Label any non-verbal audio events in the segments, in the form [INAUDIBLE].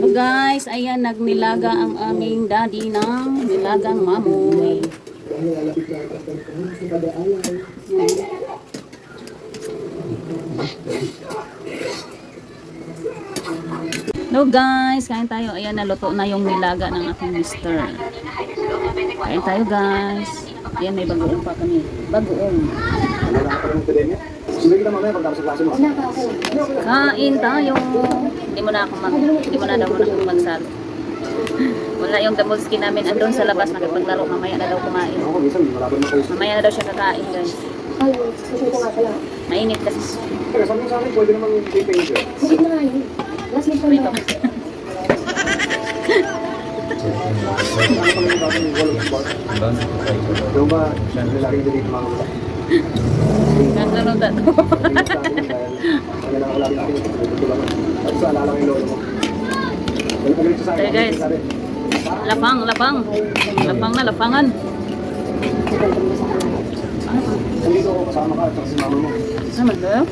So guys, ayan, nagnilaga ang aming daddy ng nilagang mamoy. No guys, kain tayo. Ayan, naluto na yung nilaga ng aking mister. Kain tayo guys. Ayan, may bagoong pa kami. Bagoong. Ano na pa? Sunod kita mamaya pagtapos sa klase mo. Pa. Kain tayo. Hindi mo na ako mag, hindi mo na daw muna ako magsalo. Wala yung damuski namin andun sa labas nakipaglaro. Mamaya na daw kumain. Ako minsan malaban mo kayo. Mamaya na daw siya kakain guys. Ay, gusto ko nga pala. Mainit kasi. Kaya sabi mo sa akin, pwede naman kay Pager. Hindi na nga yun. Last ko Wait na. Ano yung yung? Yung ba, laging delete mga Ano ganito sa akin. Okay, guys. Lapang, lapang. Lapang na, lapangan. Nandito ako kasama ka at si mama mo. Sama ba?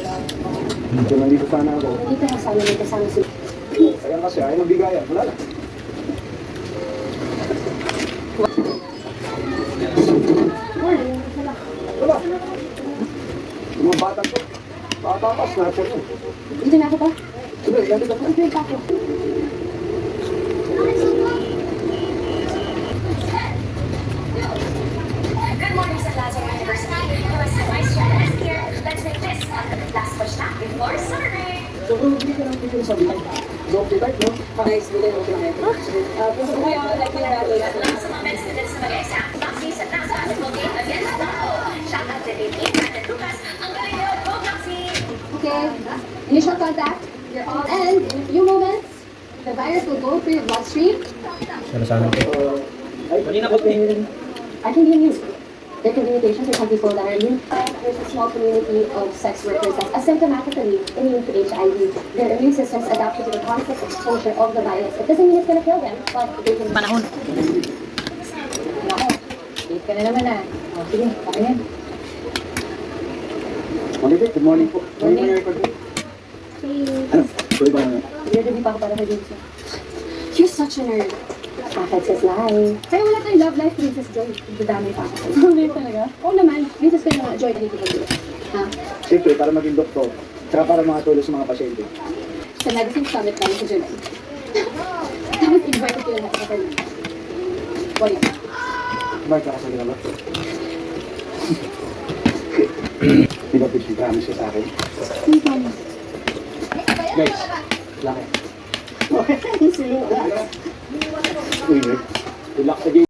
Kung nandito sana ako, Dito kasama may kasama si... kaya kasi ayaw magbigayan. Wala lang. Yung mga bata ko, bata pa, snatcher ko. Dito na ako pa. Sige, dito. Dito na ako. Good morning sa Plaza University. US Vice Chancellor here. Let's make this our last push na before break. So, kung hindi ka lang dito sa bilang, zombie type, no? Nice, hindi ko lang. Ah, gusto ko like Maxis! Okay. Initial contact. You're all and in a few moments, the virus will go through your bloodstream. Ay, kanina ko tingin. I can hear you. There can be mutations in some people that are immune. There's a small community of sex workers that's asymptomatically immune to HIV. Their immune systems adapt to the constant exposure of the virus. It doesn't mean it's going to kill them, but they can... Panahon. Nako, late ka na naman ah. Oh, sige, okay na. Monitor, good morning po. Morning. yung record mo? Hey, Ano? Pwede ba na? ready pa ako para kay Vincent. You're such a nerd. Bakit says lie? Kaya wala tayong love life, Princess Joy. Dadamay pa ako. [LAUGHS] Hindi talaga? Oo naman. Princess ko yung Joy, hindi ko Ha? Siyempre, para maging doktor, tsaka para makatulong sa mga pasyente. Sa Medicine Summit tayo sa July. [LAUGHS] Tapos invite ko lahat sa kanya. Wala. Nakasali ka ba? Di ba yung promise ka sa akin? Hindi promise. Guys, laki. Uy, Good luck sa game.